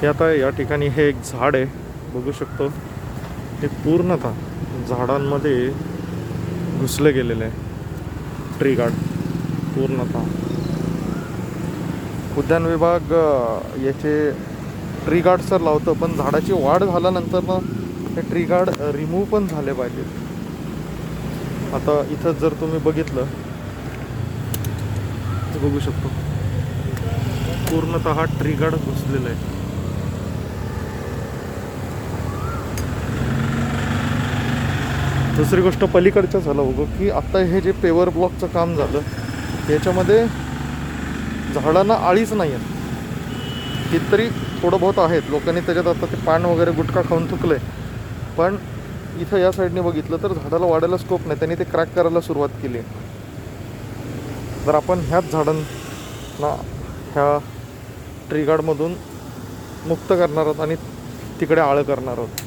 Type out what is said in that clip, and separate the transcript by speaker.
Speaker 1: हे आता या ठिकाणी हे एक झाड आहे. बघू शकतो. हे पूर्णतः झाडांमध्ये घुसले गेलेले आहे. ट्री गार्ड पूर्णतः. उद्यान विभाग याचे ट्री गार्ड सर लावतं पण झाडाची वाढ झाल्यानंतर ना हे ट्री गार्ड रिमूव्ह पण झाले पाहिजेत. आता इथं जर तुम्ही बघितलं बघू शकतो. पूर्णतः ट्री गार्ड आहे. दुसरी गोष्ट पलीकडच्या झालं होतं की आता हे जे पेवर ब्लॉकचं काम झालं त्याच्यामध्ये झाडांना आळीच नाही आहेत कितीतरी थोडं बहुत आहेत लोकांनी त्याच्यात आता ते पान वगैरे गुटखा खाऊन थुकले पण इथं या साईडने बघितलं तर झाडाला वाढायला स्कोप नाही त्यांनी ते क्रॅक करायला सुरुवात केली. तर आपण ह्याच झाडांना ह्या ट्रीगार्डमधून मुक्त करणार आहोत आणि तिकडे आळं करणार आहोत.